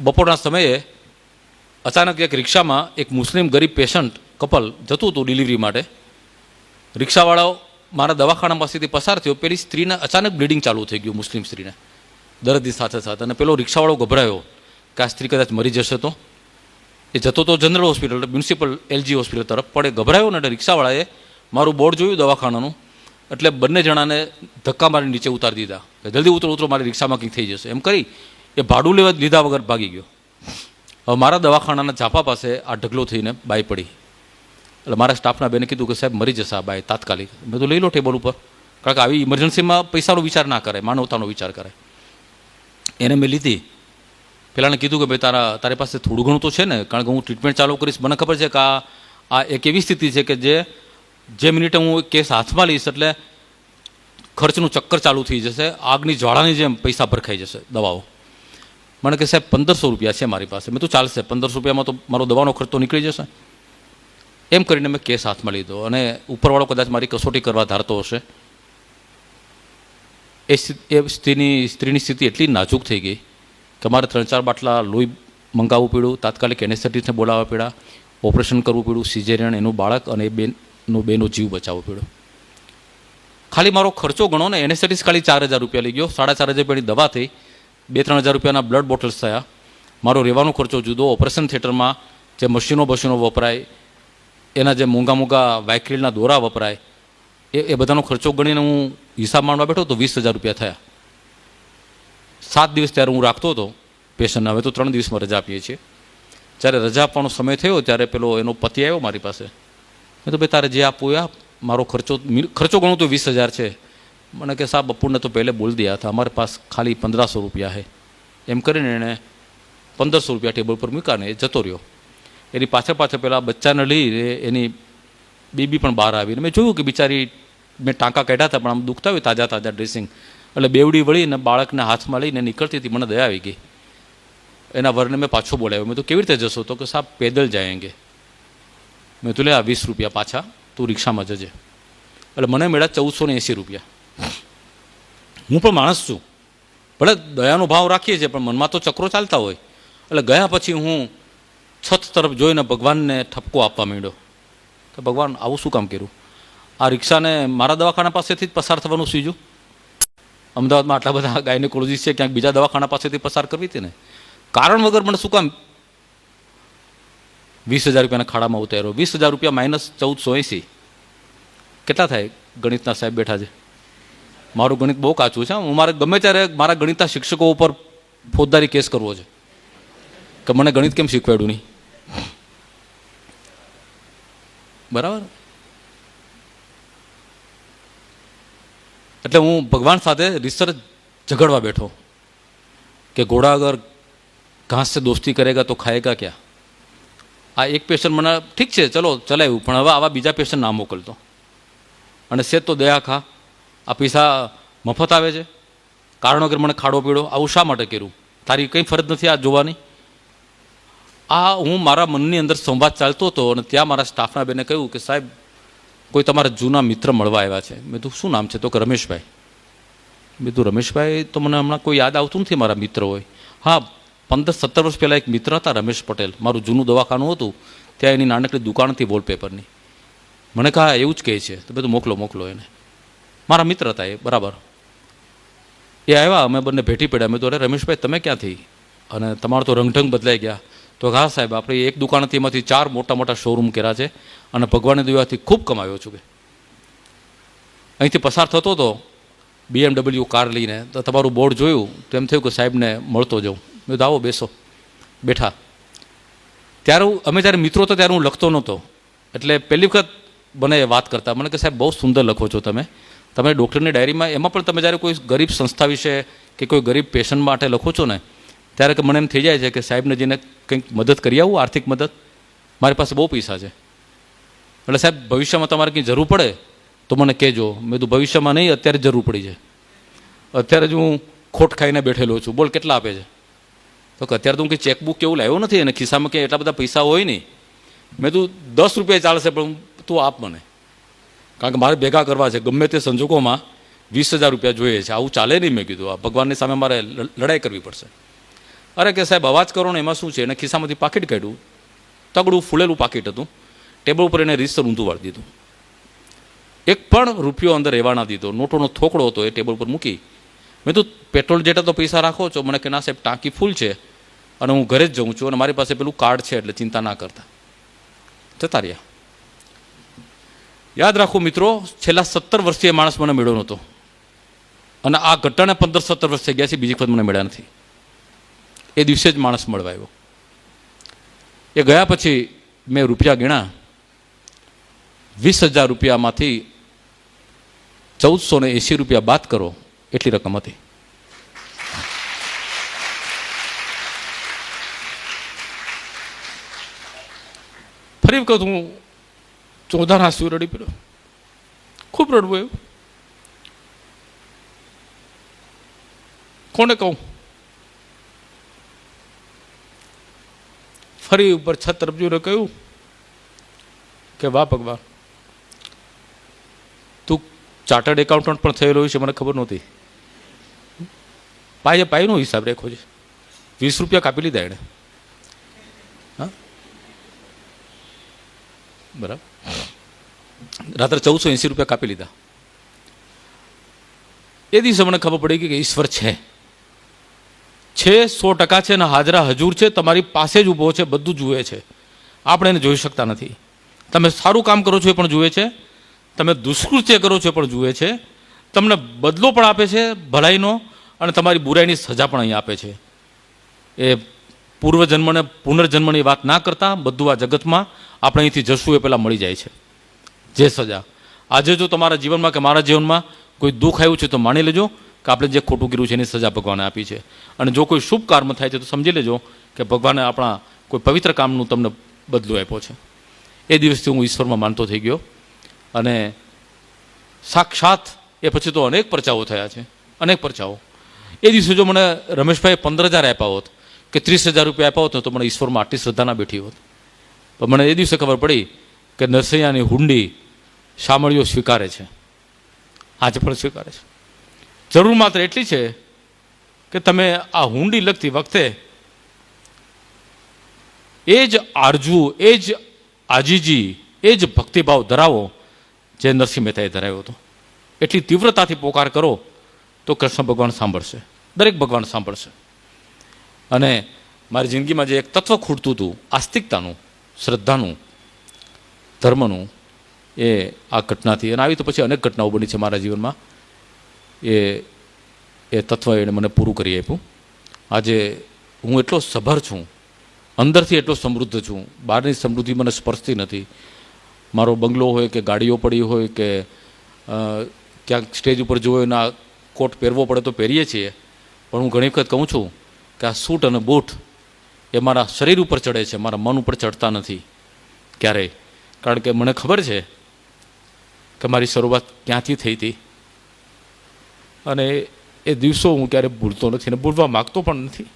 બપોરના સમયે અચાનક એક રિક્ષામાં એક મુસ્લિમ ગરીબ પેશન્ટ કપલ જતું હતું ડિલિવરી માટે. રિક્ષાવાળાઓ મારા દવાખાના પાસેથી પસાર થયો. પેલી સ્ત્રીને અચાનક બ્લીડિંગ ચાલુ થઈ ગયું મુસ્લિમ સ્ત્રીને. દર્દની સાથે સાથે અને પેલો રિક્ષાવાળો ગભરાયો કે આ સ્ત્રી કદાચ મરી જશે તો? એ જતો તો general hospital, municipal, LG hospital તરફ પણ એ ગભરાયો ને એટલે રિક્ષાવાળાએ મારું બોર્ડ જોયું દવાખાનાનું. એટલે બંને જણાને ધક્કા મારી નીચે ઉતારી દીધા જલ્દી ઉતરો ઉતરો, મારી રિક્ષામાં કંઈક થઈ જશે. એમ કરી એ ભાડું લેવા લીધા વગર ભાગી ગયો. હવે મારા દવાખાનાના ઝાપા પાસે આ ઢગલો થઈને બાઈ પડી. એટલે મારા સ્ટાફના બેને કીધું કે સાહેબ મરી જશે આ બાઈ તાત્કાલિક. મેં તો લઈ લો ટેબલ ઉપર. કારણ કે આવી ઇમરજન્સીમાં પૈસાનો વિચાર ના કરે માનવતાનો વિચાર કરે એને મેં લીધી. પેલાને કીધું કે, ભાઈ, તારા, તારી પાસે થોડું ઘણું તો છે ને, કારણ કે હું ટ્રીટમેન્ટ ચાલુ કરીશ. મને ખબર છે કે આ આ એક એવી સ્થિતિ છે કે જે જે મિનિટે હું કેસ હાથમાં લઈશ એટલે ખર્ચનું ચક્કર ચાલુ થઈ જશે, આગની જ્વાળાની જેમ પૈસા ભરખાઈ જશે દવાઓ. મને કે, સાહેબ, પંદરસો રૂપિયા છે મારી પાસે. મેં તો ચાલશે, પંદરસો રૂપિયામાં તો મારો દવાનો ખર્ચ નીકળી જશે. એમ કરીને મેં કેસ હાથમાં લીધો અને ઉપરવાળો કદાચ મારી કસોટી કરવા ધારતો હશે. એ એ સ્ત્રીની સ્ત્રીની સ્થિતિ એટલી નાજુક થઈ ગઈ કે મારે ત્રણ ચાર બાટલા લોહી મંગાવવું પડ્યું, તાત્કાલિક એનેસ્થેટિસ્ટને બોલાવવા પડ્યા, ઓપરેશન કરવું પડ્યું, સિઝેરિયન, એનું બાળક અને બેનનો બેનો જીવ બચાવવો પડ્યો. ખાલી મારો ખર્ચો ગણો ને એનેસ્થેટિસ ખાલી ચાર હજાર રૂપિયા લઈ ગયો, સાડા ચાર હજાર રૂપિયાની દવા થઈ બે ત્રણ હજાર રૂપિયાના બ્લડ બોટલ્સ થયા. મારો રહેવાનો ખર્ચો જુદો. ઓપરેશન થિયેટરમાં જે મશીનો બશીનો વપરાય, એના જે મોંઘા મોંઘા વાયક્રિલના દોરા વપરાય, એ એ બધાનો ખર્ચો ગણીને હું હિસાબ માંડવા બેઠો તો વીસ હજાર રૂપિયા થયા. સાત દિવસ ત્યારે હું રાખતો હતો પેશન્ટને. હવે તો ત્રણ દિવસમાં રજા આપીએ છીએ. જ્યારે રજા આપવાનો સમય થયો ત્યારે પેલો એનો પતિ આવ્યો મારી પાસે. મેં તો ભાઈ તારે જે આપવું એ આપ. મારો ખર્ચો ખર્ચો ગણું તો વીસ હજાર છે. મને કે સાહેબ બપોરને તો પહેલે બોલ દિયા હતા અમારે પાસ ખાલી પંદરસો રૂપિયા હે એમ કરીને એણે પંદરસો રૂપિયા ટેબલ પર મૂકાને એ જતો રહ્યો. એની પાછળ પાછળ પહેલાં બચ્ચાને લઈ એની બેબી પણ બહાર આવીને મેં જોયું કે બિચારી, મેં ટાંકા કાઢ્યા હતા, પણ આમ દુખતા હોય તાજા તાજા ડ્રેસિંગ એટલે બેવડી વળીને બાળકને હાથમાં લઈને નીકળતી હતી, મને દયા આવી ગઈ. એના વરને મેં પાછો બોલાવ્યો. મેં તો કેવી રીતે જશો? તો કે સાહેબ, પેદલ જાયંગે મેં તો લે આ વીસ રૂપિયા પાછા, તું રિક્ષામાં જજે. એટલે મને મળ્યા ચૌદસો ને એંસી રૂપિયા. હું પણ માણસ છું. ભલે દયાનો ભાવ રાખીએ છીએ, પણ મનમાં તો ચક્રો ચાલતા હોય. એટલે ગયા પછી હું છત તરફ જોઈને ભગવાનને ઠપકો આપવા માંડ્યો. કે ભગવાન, આવું શું કામ કર્યું? આ રિક્ષાને મારા દવાખાના પાસેથી જ પસાર થવાનું સીજું. અમદાવાદમાં આટલા બધા ગાયનેકોલોજીસ્ટ છે, ક્યાંક બીજા દવાખાના પાસેથી પસાર કરવી હતી ને. કારણ વગર મને શું કામ? વીસ હજાર રૂપિયાના ખાડામાં ઉતાર્યો. વીસ હજાર રૂપિયા માઇનસ ચૌદસો એંસી. કેટલા થાય? ગણિતના સાહેબ બેઠા છે. મારું ગણિત બહુ કાચું છે. હું મારે ગમે ત્યારે મારા ગણિતના શિક્ષકો ઉપર ફોજદારી કેસ કરવો છે. કે મને ગણિત કેમ શીખવાડ્યું નહીં? બરાબર? એટલે હું ભગવાન સાથે રિસર્ચ ઝઘડવા બેઠો. કે ઘોડા અગર ઘાસ સે દોસ્તી કરેગા તો ખાએગા ક્યાં? આ એક પેશન્ટ મને ઠીક છે, ચલો ચલાવ્યું, પણ હવે આવા બીજા પેશન્ટ ના મોકલતો. અને સેત તો દયા ખા. આ પૈસા મફત આવે છે? કારણ વગર મને ખાડો પીડો? આવું શા માટે કર્યું? તારી કંઈ ફરજ નથી આ જોવાની? આ હું મારા મનની અંદર સંવાદ ચાલતો હતો અને ત્યાં મારા સ્ટાફના બેને કહ્યું કે સાહેબ, કોઈ તમારા જૂના મિત્ર મળવા આવ્યા છે? મેં તું શું નામ છે? તો કે રમેશભાઈ. મેં તું રમેશભાઈ, તો મને હમણાં કોઈ યાદ આવતું નથી મારા મિત્ર હોય. હા, પંદર સત્તર વર્ષ પહેલાં એક મિત્ર હતા, રમેશ પટેલ. મારું જૂનું દવાખાનું હતું. ત્યાં એની નાનકડી દુકાન હતી વોલપેપરની. મને કહા એવું જ કહે છે. તો બધું મોકલો મોકલો એને. મારા મિત્ર હતા એ, બરાબર. એ આવ્યા, અમે બંને ભેટી પડ્યા. મેં તો અરે રમેશભાઈ, તમે ક્યાંથી? અને તમારો તો રંગઢંગ બદલાઈ ગયા. તો હા સાહેબ, આપણે એક દુકાન હતી એમાંથી ચાર મોટા મોટા શોરૂમ કર્યા છે અને ભગવાનની દુઆથી ખૂબ કમાયો છું કે. અહીંથી પસાર થતો હતો બીએમડબલ્યુ કાર લઈને. તો તમારું બોર્ડ જોયું, તો એમ થયું કે સાહેબને મળતો જાઉં. મેં દાવો બેસો, બેઠા. ત્યારે અમે જ્યારે મિત્રો હતા ત્યારે હું લખતો નહોતો. એટલે પહેલી વખત મને વાત કરતા. મને કે, સાહેબ, બહુ સુંદર લખો છો તમે. તમે ડૉક્ટરની ડાયરીમાં એમાં પણ તમે જ્યારે કોઈ ગરીબ સંસ્થા વિશે કે કોઈ ગરીબ પેશન્ટ માટે લખો છો ને, ત્યારે કે મને એમ થઈ જાય છે કે સાહેબને જઈને કંઈક મદદ કરી આવું, આર્થિક મદદ, મારી પાસે બહુ પૈસા છે. એટલે સાહેબ, ભવિષ્યમાં તમારે કંઈ જરૂર પડે તો મને કહેજો. મેં તો ભવિષ્યમાં નહીં, અત્યારે જરૂર પડી છે. અત્યારે જ હું ખોટ ખાઈને બેઠેલો છું. બોલ, કેટલા આપે છે? તો કે અત્યારે તો હું કંઈ ચેકબુક કેવું લાવ્યો નથી અને ખિસ્સામાં કંઈ એટલા બધા પૈસા હોય નહીં. મેં તું દસ રૂપિયા ચાલશે, પણ તું આપ મને. કારણ કે મારે ભેગા કરવા છે. ગમે તે સંજોગોમાં વીસ હજાર રૂપિયા જોઈએ છે. આવું ચાલે નહીં મેં કીધું. આ ભગવાનની સામે મારે લડાઈ કરવી પડશે. અરે કે સાહેબ, અવાજ કરો ને, એમાં શું છે? એને ખિસ્સામાંથી પાકીટ કાઢ્યું. તગડું ફૂલેલું પાકીટ હતું. ટેબલ ઉપર એને રીસર ઊંધું વાળી દીધું. એક પણ રૂપિયો અંદર રહેવા ના દીધો. નોટોનો થોકડો હતો એ ટેબલ ઉપર મૂકી. મેં તો પેટ્રોલ જેટલા તો પૈસા રાખો છો. મને કે, ના સાહેબ, ટાંકી ફૂલ છે અને હું ઘરે જ જઉં છું અને મારી પાસે પેલું કાર્ડ છે એટલે ચિંતા ના કરતા. જતા રહ્યા. યાદ રાખો મિત્રો, છેલ્લા સત્તર વર્ષથી એ માણસ મને મળ્યો નહોતો. અને આ ઘટનાને પંદર સત્તર વર્ષ થઈ ગયા છે, બીજી વખત મને મળ્યા નથી. એ દિવસે જ માણસ મળવા આવ્યો એ ગયા પછી મેં રૂપિયા ગીણા. વીસ હજાર રૂપિયામાંથી ચૌદસો ને એંસી રૂપિયા બાદ કરો, એટલી રકમ હતી. ફરી વખત હું ચોધાના આંસુ રડી પડ્યો. ખૂબ રડવું એવું. કોને કહું? ફરી ઉપર છત જોઈને કહ્યું કે, વાહ ભગવાન, તું ચાર્ટર્ડ એકાઉન્ટન્ટ પણ થયેલો છે, મને ખબર નહોતી. પાયે પાયનો હિસાબ રેખો છે. વીસ રૂપિયા કાપી લીધા એણે. હા? બરાબર. રાત્રે ચૌદસો એંસી રૂપિયા કાપી લીધા. એ દિવસે મને ખબર પડી કે ઈશ્વર છે. છે, સો ટકા છે અને હાજરા હજુર છે, તમારી પાસે જ ઊભો છે, બધું જુએ છે. આપણે એને જોઈ શકતા નથી. તમે સારું કામ કરો છો એ પણ જુએ છે. તમે દુષ્કૃત્ય કરો છો એ પણ જુએ છે. તમને બદલો પણ આપે છે, ભલાઈનો, અને તમારી બુરાઈની સજા પણ અહીં આપે છે. એ પૂર્વજન્મને પુનર્જન્મની વાત ના કરતા બધું આ જગતમાં આપણે અહીંથી જશું એ પહેલાં મળી જાય છે. જે સજા. આજે જો તમારા જીવનમાં કે મારા જીવનમાં કોઈ દુઃખ આવ્યું છે તો માની લેજો કે આપણે જે ખોટું કર્યું છે એની સજા ભગવાને આપી છે. અને જો કોઈ શુભ કર્મ થાય છે તો સમજી લેજો કે ભગવાને આપણા કોઈ પવિત્ર કામનું તમને બદલો આપ્યો છે. એ દિવસથી હું ઈશ્વરમાં માનતો થઈ ગયો. અને સાક્ષાત એ પછી તો અનેક પરચાઓ થયા છે. અનેક પરચાઓ એ દિવસે જો મને રમેશભાઈ પંદર હજાર આપ્યા હોત કે ત્રીસ હજાર રૂપિયા આપ્યા હોત તો મને ઈશ્વરમાં આટલી શ્રદ્ધા ના બેઠી હોત. પણ મને એ દિવસે ખબર પડી કે નરસૈયાની હુંડી શામળીઓ સ્વીકારે છે. આજે પણ સ્વીકારે છે. જરૂર માત્ર એટલી છે કે તમે આ હુંડી લગતી વખતે એ જ આરજુ, એ જ આજીજી, એ જ ભક્તિભાવ ધરાવો જે નરસિંહ મહેતાએ ધરાવ્યો હતો. એટલી તીવ્રતાથી પોકાર કરો તો કૃષ્ણ ભગવાન સાંભળશે. દરેક ભગવાન સાંભળશે. અને મારી જિંદગીમાં જે એક તત્વ ખૂટતું હતું, આસ્તિકતાનું, શ્રદ્ધાનું, ધર્મનું એ આ ઘટનાથી. અને આવી તો પછી અનેક ઘટનાઓ બની છે મારા જીવનમાં. એ એ તત્વ એણે મને પૂરું કરી આપ્યું. આજે હું એટલો સભર છું, અંદરથી એટલો સમૃદ્ધ છું. બહારની સમૃદ્ધિ મને સ્પર્શતી નથી. મારો બંગલો હોય કે ગાડીઓ પડી હોય કે ક્યાંક સ્ટેજ ઉપર જોયો ના કોટ પહેરવો પડે તો પહેરીએ છીએ. પણ હું ઘણી વખત કહું છું કે આ સૂટ અને બૂટ એ મારા શરીર ઉપર ચડે છે. મારા મન ઉપર ચડતા નથી ક્યારેય. કારણ કે મને ખબર છે કે મારી શરૂઆત ક્યાંથી થઈ હતી? અને એ દિવસો હું ક્યારેય ભૂલતો નથી અને ભૂલવા માગતો પણ નથી.